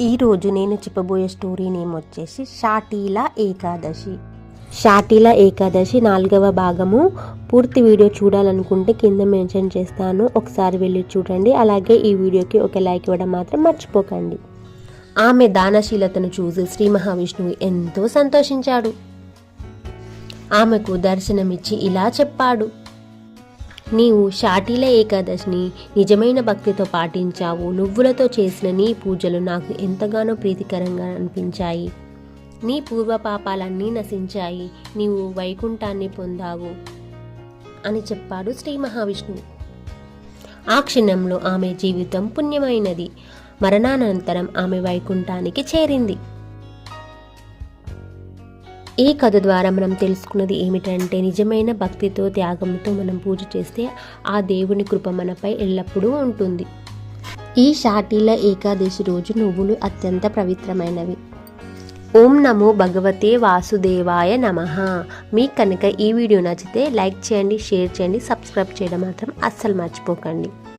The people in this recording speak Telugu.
ఈరోజు నేను చెప్పబోయే స్టోరీ నేమ్ వచ్చేసి షాటీల ఏకాదశి. షాటీల ఏకాదశి నాలుగవ భాగము. పూర్తి వీడియో చూడాలనుకుంటే కింద మెన్షన్ చేస్తాను. ఒకసారి వెళ్ళి చూడండి. అలాగే ఈ వీడియోకి ఒక లైక్ ఇవ్వడం మాత్రం మర్చిపోకండి. ఆమె దానశీలతను చూసి శ్రీ మహావిష్ణువు ఎంతో సంతోషించాడు. ఆమెకు దర్శనమిచ్చి ఇలా చెప్పాడు. నీవు షాటీల ఏకాదశిని నిజమైన భక్తితో పాటించావు. నువ్వులతో చేసిన నీ పూజలు నాకు ఎంతగానో ప్రీతికరంగా అనిపించాయి. నీ పూర్వ పాపాలన్నీ నశించాయి. నీవు వైకుంఠాన్ని పొందావు అని చెప్పాడు శ్రీ మహావిష్ణువు. ఆ క్షణంలో ఆమె జీవితం పుణ్యమైనది. మరణానంతరం ఆమె వైకుంఠానికి చేరింది. ఈ కథ ద్వారా మనం తెలుసుకున్నది ఏమిటంటే నిజమైన భక్తితో త్యాగంతో మనం పూజ చేస్తే ఆ దేవుని కృప మనపై ఎల్లప్పుడూ ఉంటుంది. ఈ షాటీల ఏకాదశి రోజు నువ్వులు అత్యంత పవిత్రమైనవి. ఓం నమో భగవతే వాసుదేవాయ నమ. మీకు కనుక ఈ వీడియో నచ్చితే లైక్ చేయండి షేర్ చేయండి సబ్స్క్రైబ్ చేయడం మాత్రం అస్సలు మర్చిపోకండి.